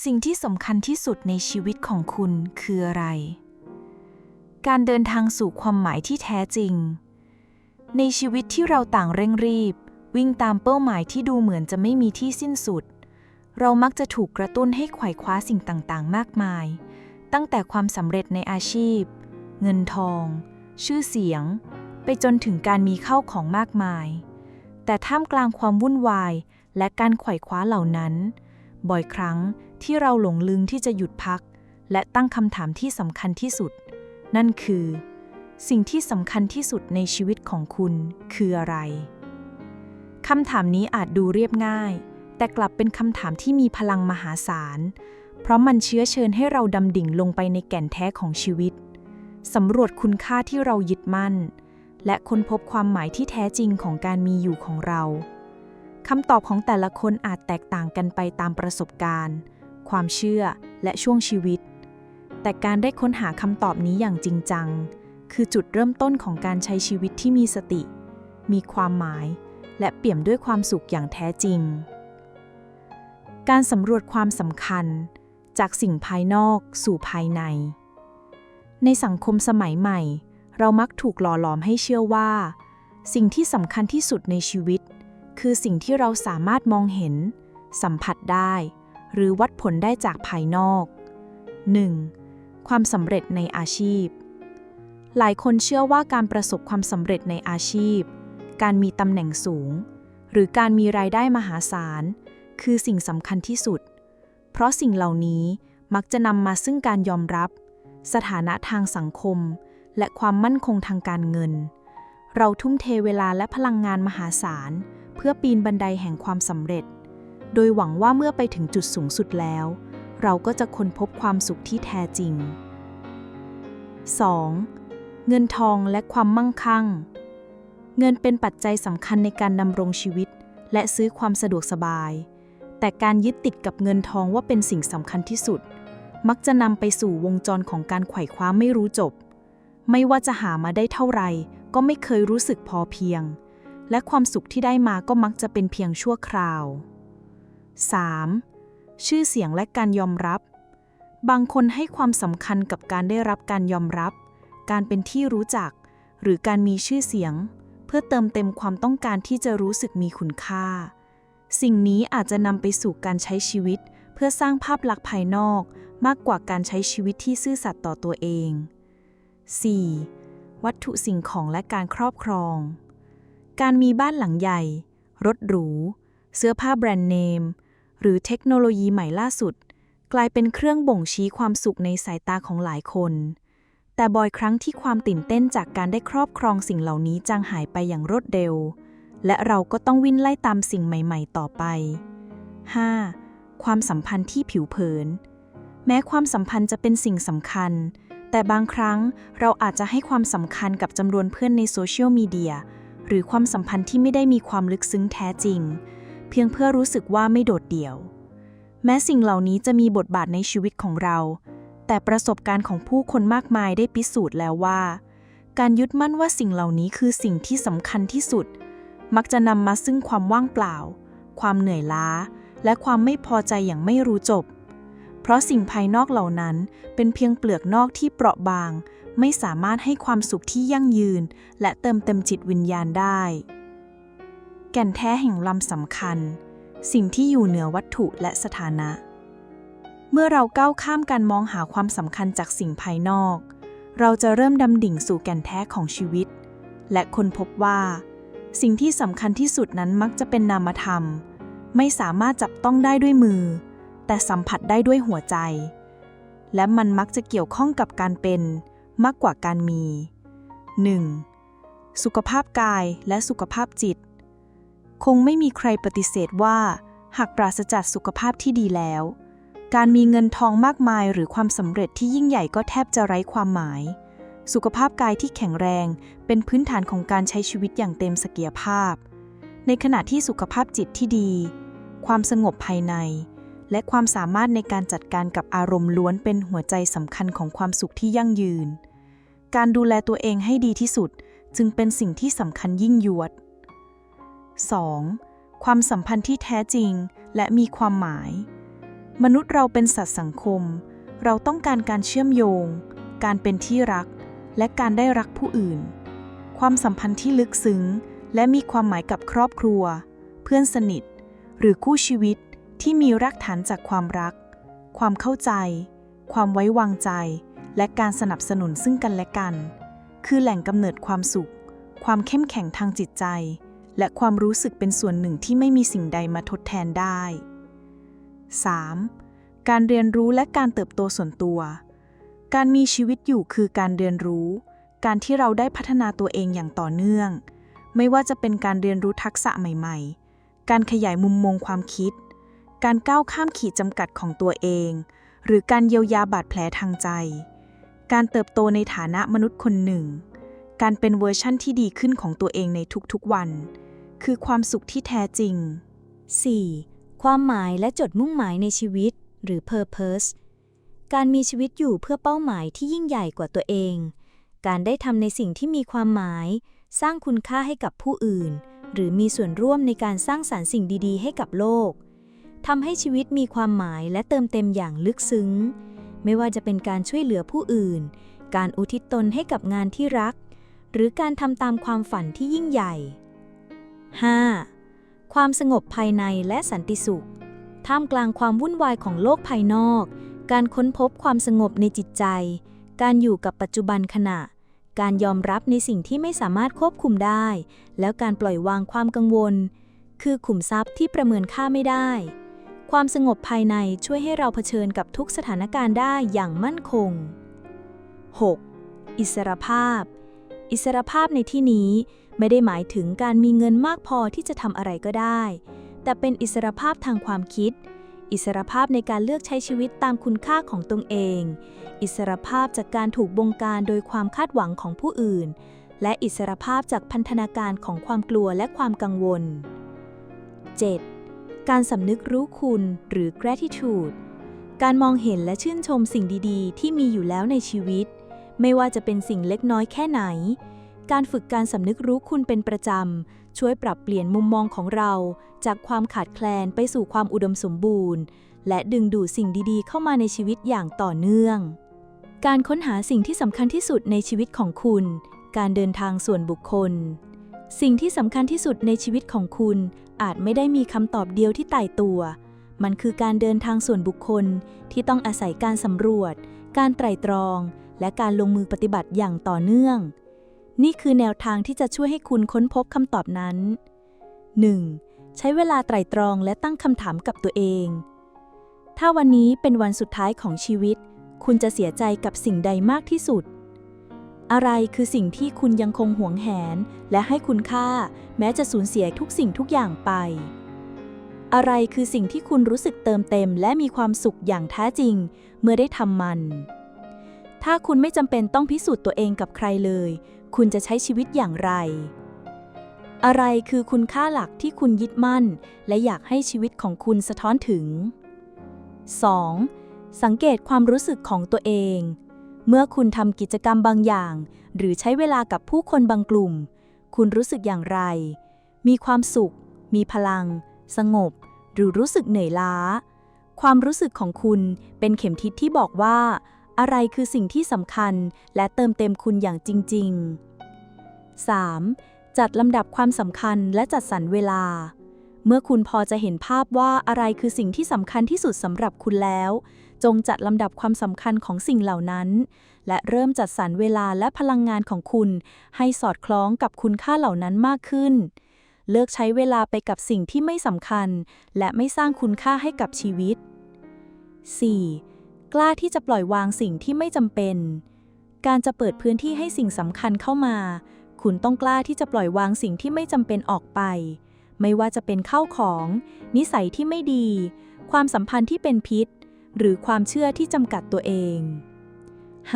สิ่งที่สำคัญที่สุดในชีวิตของคุณคืออะไร การเดินทางสู่ความหมายที่แท้จริง ในชีวิตที่เราต่างเร่งรีบ วิ่งตามเป้าหมายที่ดูเหมือนจะไม่มีที่สิ้นสุด เรามักจะถูกกระตุ้นให้ไขว่คว้าสิ่งต่างๆ มากมาย ตั้งแต่ความสำเร็จในอาชีพ เงินทอง ชื่อเสียง ไปจนถึงการมีเข้าของมากมาย แต่ท่ามกลางความวุ่นวายและการไขว่คว้าเหล่านั้น บ่อยครั้งที่เราหลงลืมที่จะหยุดพัก และตั้งคำถามที่สำคัญที่สุด นั่นคือ สิ่งที่สำคัญที่สุดในชีวิตของคุณคืออะไรคำถามนี้อาจดูเรียบง่าย แต่กลับเป็นคำถามที่มีพลังมหาศาล เพราะมันเชื้อเชิญให้เราดำดิ่งลงไปในแก่นแท้ของชีวิตสำรวจคุณค่าที่เรายึดมั่น และค้นพบความหมายที่แท้จริงของการมีอยู่ของเรา คำตอบของแต่ละคนอาจแตกต่างกันไปตามประสบการณ์ ความเชื่อและช่วงชีวิต แต่การได้ค้นหาคำตอบนี้อย่างจริงจัง คือจุดเริ่มต้นของการใช้ชีวิตที่มีสติ มีความหมาย และเปี่ยมด้วยความสุขอย่างแท้จริง การสำรวจความสำคัญ จากสิ่งภายนอกสู่ภายใน ในสังคมสมัยใหม่ เรามักถูกหล่อหลอมให้เชื่อว่า สิ่งที่สำคัญที่สุดในชีวิต คือสิ่งที่เราสามารถมองเห็น สัมผัสได้ หรือวัดผลได้จากภายนอก 1. ความสำเร็จในอาชีพ หลายคนเชื่อว่าการประสบความสำเร็จในอาชีพ การมีตำแหน่งสูง หรือการมีรายได้มหาศาล คือสิ่งสำคัญที่สุด เพราะสิ่งเหล่านี้มักจะนำมาซึ่งการยอมรับ สถานะทางสังคม และความมั่นคงทางการเงิน เราทุ่มเทเวลาและพลังงานมหาศาล เพื่อปีนบันไดแห่งความสำเร็จ โดยหวังว่าเมื่อไปถึงจุดสูงสุดแล้ว เราก็จะค้นพบความสุขที่แท้จริง 2. เงินทองและความมั่งคั่ง เงินเป็นปัจจัยสำคัญในการดำรงชีวิต และซื้อความสะดวกสบาย แต่การยึดติดกับเงินทองว่าเป็นสิ่งสำคัญที่สุด มักจะนำไปสู่วงจรของการไขว่คว้าไม่รู้จบ ไม่ว่าจะหามาได้เท่าไหร่ก็ไม่เคยรู้สึกพอเพียง และความสุขที่ได้มาก็มักจะเป็นเพียงชั่วคราว 3. ชื่อเสียงและการยอมรับ บางคนให้ความสำคัญกับการได้รับการยอมรับ การเป็นที่รู้จัก หรือการมีชื่อเสียง เพื่อเติมเต็มความต้องการที่จะรู้สึกมีคุณค่า สิ่งนี้อาจจะนำไปสู่การใช้ชีวิต เพื่อสร้างภาพลักษณ์ภายนอก มากกว่าการใช้ชีวิตที่ซื่อสัตย์ต่อตัวเอง 4. วัตถุสิ่งของและการครอบครอง การมีบ้านหลังใหญ่ รถหรู เสื้อผ้าแบรนด์เนม หรือเทคโนโลยีใหม่ล่าสุด กลายเป็นเครื่องบ่งชี้ความสุขในสายตาของหลายคน แต่บ่อยครั้งที่ความตื่นเต้นจากการได้ครอบครองสิ่งเหล่านี้จางหายไปอย่างรวดเร็ว และเราก็ต้องวิ่งไล่ตามสิ่งใหม่ ๆ ต่อไป 5. ความสัมพันธ์ที่ผิวเผิน แม้ความสัมพันธ์จะเป็นสิ่งสำคัญ แต่บางครั้งเราอาจจะให้ความสำคัญกับจำนวนเพื่อนในโซเชียลมีเดีย หรือความสัมพันธ์ที่ไม่ได้มีความลึกซึ้งแท้จริง เพียงเพื่อรู้สึกว่าไม่โดดเดี่ยว แม้สิ่งเหล่านี้จะมีบทบาทในชีวิตของเรา แต่ประสบการณ์ของผู้คนมากมายได้พิสูจน์แล้วว่า การยึดมั่นว่าสิ่งเหล่านี้คือสิ่งที่สำคัญที่สุด มักจะนำมาซึ่งความว่างเปล่า ความเหนื่อยล้า และความไม่พอใจอย่างไม่รู้จบ เพราะสิ่งภายนอกเหล่านั้นเป็นเพียงเปลือกนอกที่เปราะบาง ไม่สามารถให้ความสุขที่ยั่งยืน และเติมเต็มจิตวิญญาณได้ แก่นแท้แห่งลำสำคัญ สิ่งที่อยู่เหนือวัตถุและสถานะ เมื่อเราก้าวข้ามการมองหาความสำคัญจากสิ่งภายนอก เราจะเริ่มดำดิ่งสู่แก่นแท้ของชีวิต และค้นพบว่า สิ่งที่สำคัญที่สุดนั้นมักจะเป็นนามธรรม ไม่สามารถจับต้องได้ด้วยมือ แต่สัมผัสได้ด้วยหัวใจ และมันมักจะเกี่ยวข้องกับการเป็นมากกว่าการมี 1. สุขภาพกายและสุขภาพจิต คงไม่มีใครปฏิเสธว่า หากปราศจากสุขภาพที่ดีแล้ว การมีเงินทองมากมายหรือความสำเร็จที่ยิ่งใหญ่ก็แทบจะไร้ความหมาย สุขภาพกายที่แข็งแรงเป็นพื้นฐานของการใช้ชีวิตอย่างเต็มศักยภาพ ในขณะที่สุขภาพจิตที่ดี ความสงบภายใน และความสามารถในการจัดการกับอารมณ์ล้วนเป็นหัวใจสำคัญของความสุขที่ยั่งยืน การดูแลตัวเองให้ดีที่สุดจึงเป็นสิ่งที่สำคัญยิ่งยวด 2. ความสัมพันธ์ที่แท้จริงและมีความหมาย มนุษย์เราเป็นสัตว์สังคม เราต้องการการเชื่อมโยง การเป็นที่รัก และการได้รักผู้อื่น ความสัมพันธ์ที่ลึกซึ้ง และมีความหมายกับครอบครัว เพื่อนสนิท หรือคู่ชีวิต ที่มีรากฐานจากความรัก ความเข้าใจ ความไว้วางใจ และการสนับสนุนซึ่งกันและกัน คือแหล่งกำเนิดความสุข ความเข้มแข็งทางจิตใจ และความรู้สึกเป็นส่วนหนึ่งที่ไม่มีสิ่งใดมาทดแทนได้ 3. การเรียนรู้และการเติบโตส่วนตัว การมีชีวิตอยู่คือการเรียนรู้ การที่เราได้พัฒนาตัวเองอย่างต่อเนื่อง ไม่ว่าจะเป็นการเรียนรู้ทักษะใหม่ ๆ การขยายมุมมองความคิด การก้าวข้ามขีดจำกัดของตัวเอง หรือการเยียวยาบาดแผลทางใจ การเติบโตในฐานะมนุษย์คนหนึ่ง การเป็นเวอร์ชั่นที่ดีขึ้นของตัวเองในทุกๆวัน คือความสุขที่แท้จริง 4. ความหมายและจดมุ่งหมายในชีวิต หรือ purpose การมีชีวิตอยู่เพื่อเป้าหมายที่ยิ่งใหญ่กว่าตัวเอง การได้ทำในสิ่งที่มีความหมาย สร้างคุณค่าให้กับผู้อื่น หรือมีส่วนร่วมในการสร้างสารรค์สิ่งดี ๆ ให้กับโลก ทำให้ชีวิตมีความหมายและเติมเต็มอย่างลึกซึ้ง ไม่ว่าจะเป็นการช่วยเหลือผู้อื่น การอุทิศตนให้กับงานที่รัก หรือการทำตามความฝันที่ยิ่งใหญ่ 5. ความสงบภายในและสันติสุข ท่ามกลางความวุ่นวายของโลกภายนอก การค้นพบความสงบในจิตใจ การอยู่กับปัจจุบันขณะ การยอมรับในสิ่งที่ไม่สามารถควบคุมได้ แล้วการปล่อยวางความกังวล คือขุมทรัพย์ที่ประเมินค่าไม่ได้ ความสงบภายในช่วยให้เราเผชิญกับทุกสถานการณ์ได้อย่างมั่นคง 6. อิสรภาพ อิสรภาพในที่นี้ไม่ได้หมายถึงการมีเงินมากพอที่จะทำอะไรก็ได้ แต่เป็นอิสรภาพทางความคิด อิสรภาพในการเลือกใช้ชีวิตตามคุณค่าของตนเอง อิสรภาพจากการถูกบงการโดยความคาดหวังของผู้อื่น และอิสรภาพจากพันธนาการของความกลัวและความกังวล 7. การสำนึกรู้คุณหรือ gratitude การมองเห็นและชื่นชมสิ่งดีๆ ที่มีอยู่แล้วในชีวิต ไม่ว่าจะเป็นสิ่งเล็กน้อยแค่ไหน การฝึกการสำนึกรู้คุณเป็นประจำ ช่วยปรับเปลี่ยนมุมมองของเรา จากความขาดแคลนไปสู่ความอุดมสมบูรณ์ และดึงดูดสิ่งดีๆ เข้ามาในชีวิตอย่างต่อเนื่อง การค้นหาสิ่งที่สำคัญที่สุดในชีวิตของคุณ การเดินทางส่วนบุคคล สิ่งที่สำคัญที่สุดในชีวิตของคุณ อาจไม่ได้มีคำตอบเดียวที่ตายตัว มันคือการเดินทางส่วนบุคคลที่ต้องอาศัยการสำรวจ การไตร่ตรอง และการลงมือปฏิบัติอย่างต่อเนื่อง นี่คือแนวทางที่จะช่วยให้คุณค้นพบคำตอบนั้น 1. ใช้เวลาไตร่ตรองและตั้งคำถามกับตัวเอง ถ้าวันนี้เป็นวันสุดท้ายของชีวิต คุณจะเสียใจกับสิ่งใดมากที่สุด อะไรคือสิ่งที่คุณยังคงหวงแหน และให้คุณค่า แม้จะสูญเสียทุกสิ่งทุกอย่างไป อะไรคือสิ่งที่คุณรู้สึกเติมเต็ม และมีความสุขอย่างแท้จริง เมื่อได้ทำมัน ถ้าคุณไม่จำเป็นต้องพิสูจน์ตัวเองกับใครเลย คุณจะใช้ชีวิตอย่างไร อะไรคือคุณค่าหลักที่คุณยึดมั่น และอยากให้ชีวิตของคุณสะท้อนถึง 2. สังเกตความรู้สึกของตัวเอง เมื่อคุณทำกิจกรรมบางอย่าง หรือใช้เวลากับผู้คนบางกลุ่ม คุณรู้สึกอย่างไร มีความสุข มีพลัง สงบ หรือรู้สึกเหนื่อยล้า ความรู้สึกของคุณเป็นเข็มทิศที่บอกว่า อะไรคือสิ่งที่สำคัญและเติมเต็มคุณอย่างจริง ๆ 3. จัดลำดับความสำคัญและจัดสรรเวลา เมื่อคุณพอจะเห็นภาพว่าอะไรคือสิ่งที่สำคัญที่สุดสำหรับคุณแล้ว จงจัดลำดับความสำคัญของสิ่งเหล่านั้น และเริ่มจัดสรรเวลาและพลังงานของคุณ ให้สอดคล้องกับคุณค่าเหล่านั้นมากขึ้น เลิกใช้เวลาไปกับสิ่งที่ไม่สำคัญ และไม่สร้างคุณค่าให้กับชีวิต 4. กล้าที่จะปล่อยวางสิ่งที่ไม่จำเป็น การจะเปิดพื้นที่ให้สิ่งสำคัญเข้ามา คุณต้องกล้าที่จะปล่อยวางสิ่งที่ไม่จำเป็นออกไป ไม่ว่าจะเป็นเข้าของ นิสัยที่ไม่ดี ความสัมพันธ์ที่เป็นพิษ หรือความเชื่อที่จำกัดตัวเอง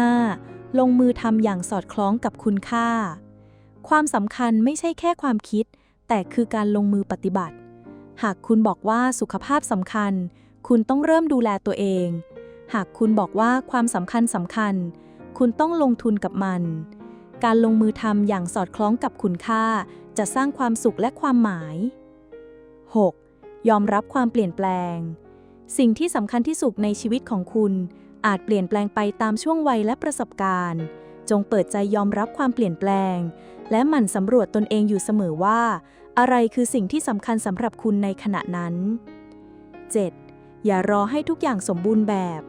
5. ลงมือทำอย่างสอดคล้องกับคุณค่า ความสำคัญไม่ใช่แค่ความคิด แต่คือการลงมือปฏิบัติ หากคุณบอกว่าสุขภาพสำคัญ คุณต้องเริ่มดูแลตัวเอง หากคุณบอกว่าความสำคัญสำคัญ คุณต้องลงทุนกับมัน การลงมือทำอย่างสอดคล้องกับคุณค่า จะสร้างความสุขและความหมาย 6. ยอมรับความเปลี่ยนแปลง สิ่งที่สำคัญที่สุดในชีวิตของคุณ อาจเปลี่ยนแปลงไปตามช่วงวัยและประสบการณ์ จงเปิดใจยอมรับความเปลี่ยนแปลง และหมั่นสำรวจตนเองอยู่เสมอว่า อะไรคือสิ่งที่สำคัญสำหรับคุณในขณะนั้น 7. อย่ารอให้ทุกอย่างสมบูรณ์แบบ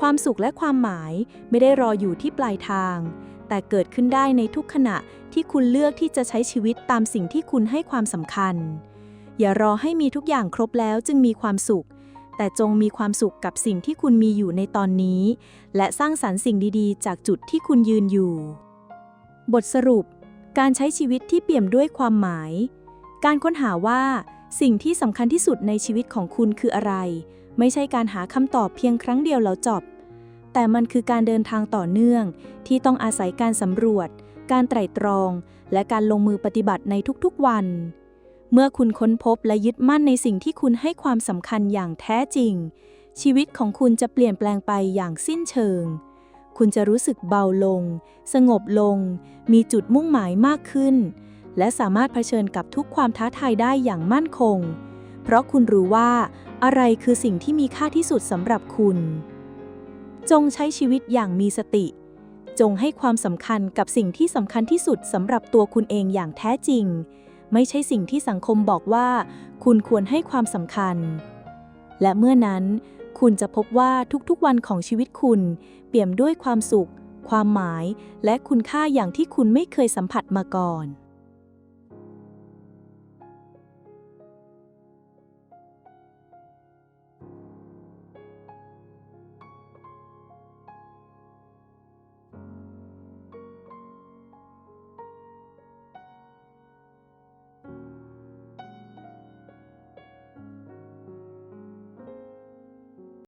ความสุขและความหมายไม่ได้รออยู่ที่ปลายทาง แต่เกิดขึ้นได้ในทุกขณะที่คุณเลือกที่จะใช้ชีวิตตามสิ่งที่คุณให้ความสำคัญ อย่ารอให้มีทุกอย่างครบแล้วจึงมีความสุข แต่จงมีความสุขกับสิ่งที่คุณมีอยู่ในตอนนี้ และสร้างสรรค์สิ่งดีๆ จากจุดที่คุณยืนอยู่ บทสรุป การใช้ชีวิตที่เปี่ยมด้วยความหมาย การค้นหาว่า สิ่งที่สำคัญที่สุดในชีวิตของคุณคืออะไร ไม่ใช่การหาคำตอบเพียงครั้งเดียวแล้วจบ แต่มันคือการเดินทางต่อเนื่อง ที่ต้องอาศัยการสำรวจ การไตร่ตรอง และการลงมือปฏิบัติในทุกๆวัน เมื่อคุณค้นพบและยึดมั่นในสิ่งที่คุณให้ความสำคัญอย่างแท้จริง ชีวิตของคุณจะเปลี่ยนแปลงไปอย่างสิ้นเชิง คุณจะรู้สึกเบาลง สงบลง มีจุดมุ่งหมายมากขึ้น และสามารถเผชิญกับทุกความท้าทายได้อย่างมั่นคง เพราะคุณรู้ว่า อะไรคือสิ่งที่มีค่าที่สุดสำหรับคุณ จงใช้ชีวิตอย่างมีสติ จงให้ความสำคัญกับสิ่งที่สำคัญที่สุดสำหรับตัวคุณเองอย่างแท้จริง ไม่ใช่สิ่งที่สังคมบอกว่า คุณควรให้ความสำคัญ และเมื่อนั้น คุณจะพบว่าทุกๆวันของชีวิตคุณ เปี่ยมด้วยความสุข ความหมาย และคุณค่าอย่างที่คุณไม่เคยสัมผัสมาก่อน